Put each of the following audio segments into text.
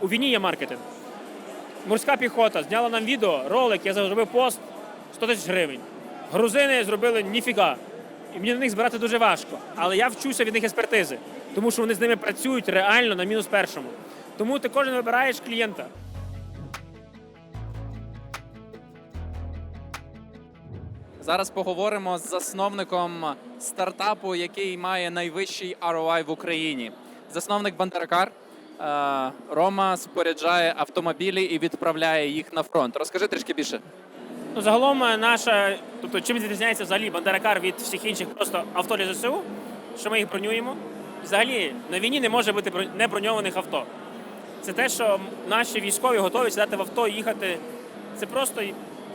У війні є маркетинг. Морська піхота зняла нам відео, ролик, я зробив пост 100 тисяч гривень. Грузини зробили ніфіга. І мені на них збирати дуже важко. Але я вчуся від них експертизи, тому що вони з ними працюють реально на мінус першому. Тому ти кожен вибираєш клієнта. Зараз поговоримо з засновником стартапу, який має найвищий ROI в Україні. Засновник Бандеракар Рома споряджає автомобілі і відправляє їх на фронт. Розкажи трішки більше. Ну, загалом е, наша, тобто чим відрізняється взагалі Бандеракар від всіх інших просто авто для ЗСУ, що ми їх бронюємо. Взагалі на війні не може бути неброньованих авто. Це те, що наші військові готові сідати в авто і їхати. Це просто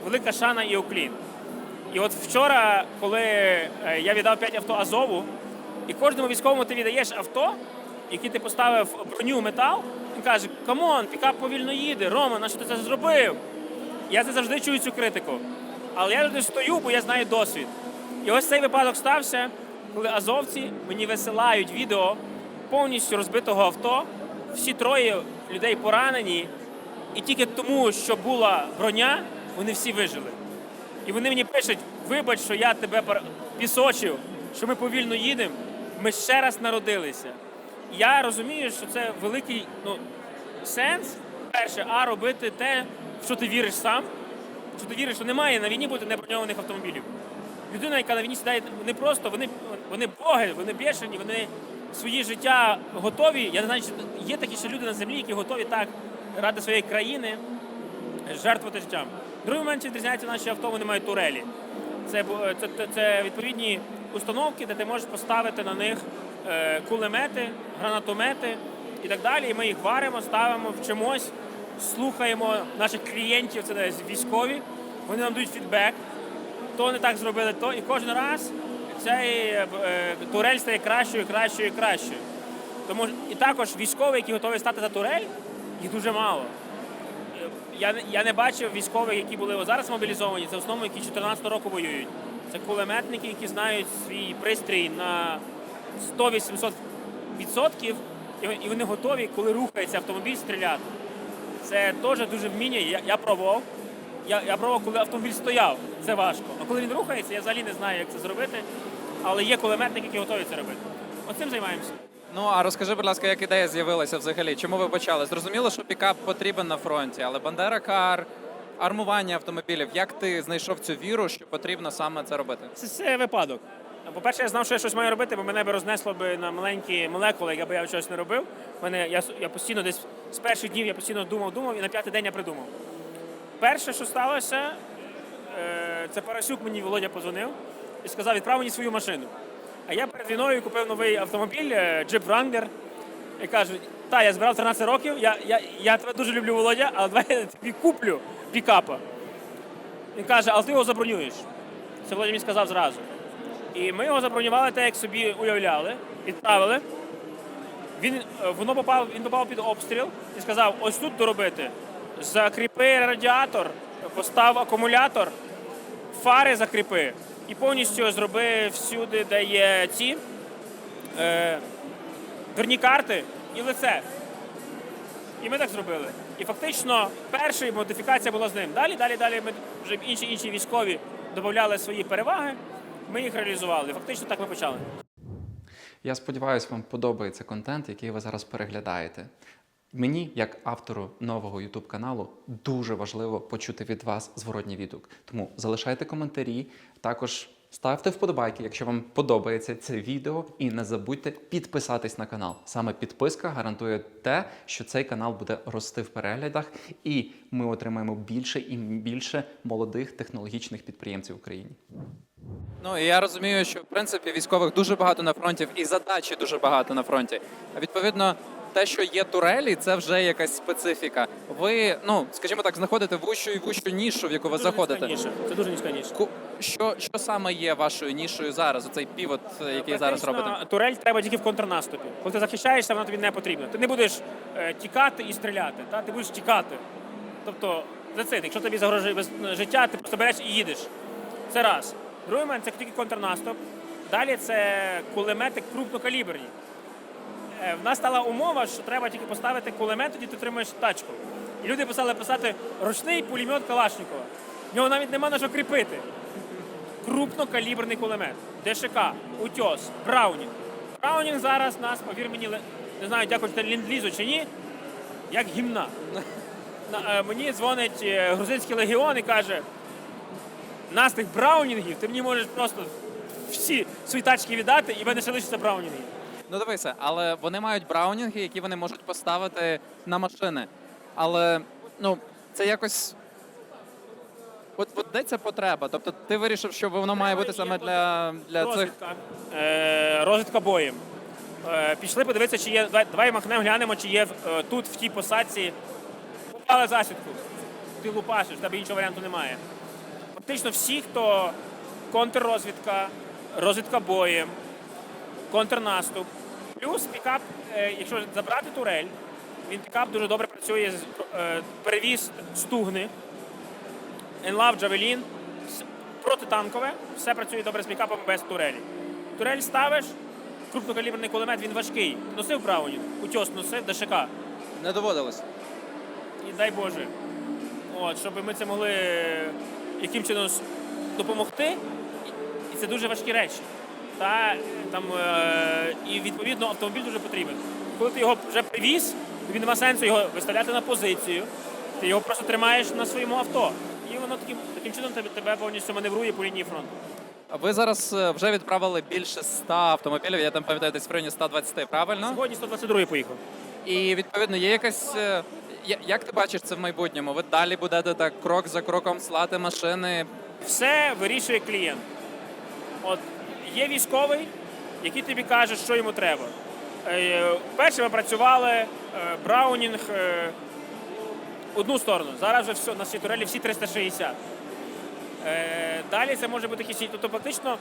велика шана і уклін. І от вчора, коли е, я віддав 5 авто Азову, і кожному військовому ти віддаєш авто, яке ти поставив броню метал, він каже: Камон, пікап повільно їде, Рома, на що ти це зробив? Я це завжди чую цю критику. Але я завжди стою, бо я знаю досвід. І ось цей випадок стався, коли азовці мені висилають відео повністю розбитого авто. Всі троє людей поранені, і тільки тому, що була броня, вони всі вижили. І вони мені пишуть: вибач, що я тебе пісочив, що ми повільно їдемо. Ми ще раз народилися. Я розумію, що це великий ну, сенс. Перше, а робити те, в що ти віриш сам. Що ти віриш, що немає на війні бути неброньованих автомобілів. Людина, яка на війні сідає, вони просто вони, вони боги, вони бешені, вони свої життя готові. Я не знаю, чи є такі ще люди на землі, які готові так ради своєї країни жертвувати життям. Другий момент, чи відрізняється наші авто, вони мають турелі. Це, це, це, це відповідні установки, де ти можеш поставити на них е, кулемети, гранатомети і так далі. І ми їх варимо, ставимо, вчимось, слухаємо наших клієнтів, це десь військові. Вони нам дають фідбек, то не так зробили, то. І кожен раз цей е, е, турель стає кращою, кращою і кращою. Тому і також військові, які готові стати за турель, їх дуже мало. Я, я не бачив військових, які були зараз мобілізовані. Це в основному, які 14 року воюють. Це кулеметники, які знають свій пристрій на 100-800 відсотків, і вони готові, коли рухається автомобіль, стріляти. Це теж дуже вміння. Я, я пробував. Я, я пробував, коли автомобіль стояв, це важко. А коли він рухається, я взагалі не знаю, як це зробити. Але є кулеметники, які готові це робити. Оцим займаємося. Ну а розкажи, будь ласка, як ідея з'явилася взагалі? Чому ви почали? Зрозуміло, що пікап потрібен на фронті, але Бандеракар, армування автомобілів. Як ти знайшов цю віру, що потрібно саме це робити? Це, це випадок. По-перше, я знав, що я щось маю робити, бо мене би рознесло би на маленькі молекули, якби я щось не робив. Мене, я, я постійно десь з перших днів я постійно думав, думав, і на п'ятий день я придумав. Перше, що сталося, е, це Парасюк мені Володя позвонив і сказав, відправ мені свою машину. А я перед війною купив новий автомобіль, е, Jeep Wrangler, і кажу, та, я збирав 13 років, я, я, я тебе дуже люблю, Володя, але давай я тобі куплю пікапа. Він каже, але ти його забронюєш. Це Володя мені сказав зразу. І ми його забронювали так, як собі уявляли, відправили. Він, е, воно попав, він попав під обстріл і сказав: ось тут доробити. Закріпи радіатор, постав акумулятор, фари закріпи. І повністю зроби всюди, де є ці е, дверні карти і лице. І ми так зробили. І фактично перша модифікація була з ним. Далі, далі, далі ми вже інші інші військові додавали свої переваги. Ми їх реалізували. Фактично так ми почали. Я сподіваюся, вам подобається контент, який ви зараз переглядаєте. Мені, як автору нового youtube каналу, дуже важливо почути від вас зворотній відгук. Тому залишайте коментарі, також ставте вподобайки, якщо вам подобається це відео, і не забудьте підписатись на канал. Саме підписка гарантує те, що цей канал буде рости в переглядах, і ми отримаємо більше і більше молодих технологічних підприємців в Україні. Ну і я розумію, що в принципі військових дуже багато на фронті, і задачі дуже багато на фронті. А відповідно, те, що є турелі, це вже якась специфіка. Ви, ну скажімо так, знаходите вущу і вущу нішу, в яку ви заходите. ніша. Це дуже низька ніша. Ку- Що, що саме є вашою нішою зараз? Оцей півот, е, який зараз Практично робите? Турель треба тільки в контрнаступі. Коли ти захищаєшся, вона тобі не потрібна. Ти не будеш е, тікати і стріляти, та? ти будеш тікати. Тобто, за це, якщо тобі загрожує без- життя, ти просто береш і їдеш. Це раз. Другий момент це тільки контрнаступ. Далі це кулемети крупнокаліберні. Е, В нас стала умова, що треба тільки поставити кулемет, тоді ти отримаєш тачку. І люди почали писати ручний пулемет Калашникова. В нього навіть нема на що кріпити. Крупнокаліберний кулемет. ДШК, Утьос, Браунінг. Браунінг зараз нас, повір мені, не знаю, дякувати ліндлізу чи ні, як гімна. Е, Мені дзвонить е, грузинський легіон і каже: нас тих браунінгів, ти мені можеш просто всі свої тачки віддати, і в мене ще лишиться браунінги. Ну дивися, але вони мають браунінги, які вони можуть поставити на машини. Але ну, це якось. От, от де ця потреба? Тобто ти вирішив, що воно має бути саме для, для цих. розвідка, е, розвідка боєм. Е, пішли подивитися, чи є. Давай, давай махнемо, глянемо, чи є е, тут, в тій посадці. Попали засідку. Ти лупашиш, в тебе іншого варіанту немає. Фактично всі, хто контррозвідка, розвідка боєм, контрнаступ. Плюс пікап, е, якщо забрати турель, він пікап дуже добре працює з е, перевіз стугни. Енлав, Джавелін, протитанкове, все працює добре з пікапом без турелі. Турель ставиш, крупнокаліберний кулемет, він важкий. Носив Браунінг, утьос носив, ДШК. Не доводилось. І дай Боже. От, щоб ми це могли яким чином допомогти. І- це дуже важкі речі. Та, е, там, е, і відповідно автомобіль дуже потрібен. Коли ти його вже привіз, тобі нема сенсу його виставляти на позицію. Ти його просто тримаєш на своєму авто. І воно таким, таким чином тебе, тебе повністю маневрує по лінії фронту. Ви зараз е, вже відправили більше 100 автомобілів, я там пам'ятаю, десь в районі 120, правильно? Сьогодні 122 поїхав. І відповідно є якась. Е, Як ти бачиш це в майбутньому? Ви далі будете так крок за кроком слати машини. Все вирішує клієнт. От є військовий, який тобі каже, що йому треба. Е, Перше ми працювали е, Браунінг е, одну сторону. Зараз вже все, на всі турелі всі 360. Е, Далі це може бути якісь. Тобто фактично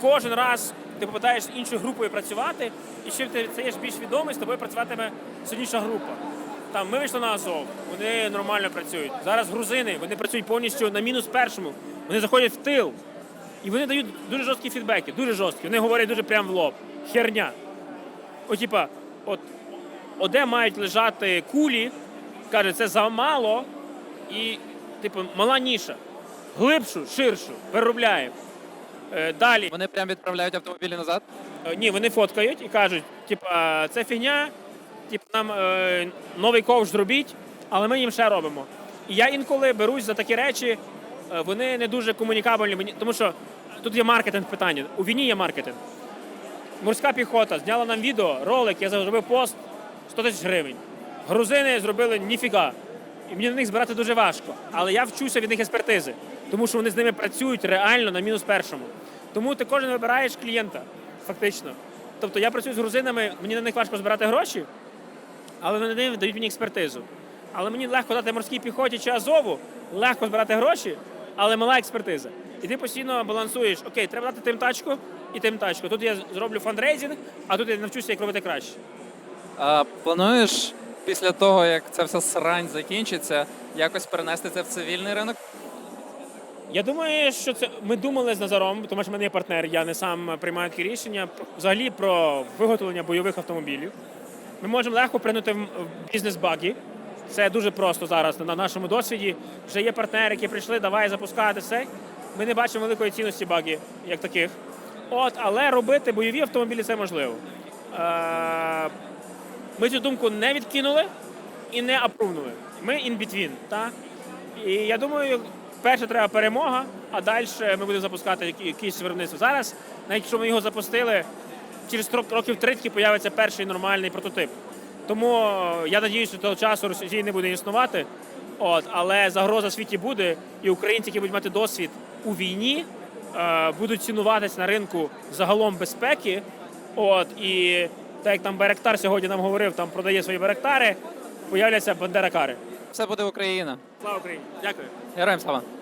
кожен раз ти попадаєш з іншою групою працювати, і чим ти стаєш більш відомий, з тобою працюватиме сильніша група. Там ми вийшли на Азов, вони нормально працюють. Зараз грузини, вони працюють повністю на мінус першому. Вони заходять в тил. І вони дають дуже жорсткі фідбеки, дуже жорсткі. Вони говорять дуже прямо в лоб. Херня. От, типа, от, от де мають лежати кулі, каже, це замало і, типу, мала ніша. Глибшу, ширшу, переробляємо. Е, далі. Вони прям відправляють автомобілі назад. Е, Ні, вони фоткають і кажуть, типа, це фігня, типу, нам е, новий ковш зробіть, але ми їм ще робимо. І я інколи берусь за такі речі, е, вони не дуже комунікабельні, тому що тут є маркетинг питання. У війні є маркетинг. Морська піхота зняла нам відео, ролик, я зробив пост 100 тисяч гривень. Грузини зробили ніфіга. І мені на них збирати дуже важко. Але я вчуся від них експертизи, тому що вони з ними працюють реально на мінус першому. Тому ти кожен вибираєш клієнта, фактично. Тобто я працюю з грузинами, мені на них важко збирати гроші, але вони дають мені експертизу. Але мені легко дати морській піхоті чи Азову, легко збирати гроші, але мала експертиза. І ти постійно балансуєш, окей, треба дати тим тачку і тим тачку. Тут я зроблю фандрейзинг, а тут я навчуся, як робити краще. А, плануєш після того, як ця вся срань закінчиться, якось перенести це в цивільний ринок? Я думаю, що це ми думали з Назаром, тому що в мене є партнер, я не сам приймаю такі рішення. Взагалі про виготовлення бойових автомобілів. Ми можемо легко прийняти в бізнес баги. Це дуже просто зараз на нашому досвіді. Вже є партнери, які прийшли, давай запускати це. Ми не бачимо великої цінності баги, як таких. От, але робити бойові автомобілі це можливо. Е, ми цю думку не відкинули і не апрувнули. Ми in between, та? І я думаю, перше треба перемога, а далі ми будемо запускати якісь виробництво. Зараз, навіть якщо ми його запустили, через років 30 появиться перший нормальний прототип. Тому е, я надіюся, що того часу Росії не буде існувати. От, але загроза в світі буде, і українці, які будуть мати досвід у війні, е, будуть цінуватись на ринку загалом безпеки. От, і так як там Байрактар сьогодні нам говорив, там продає свої Байрактари, появляться бандеракари. Все буде Україна. Слава Україні! Дякую. Героям слава!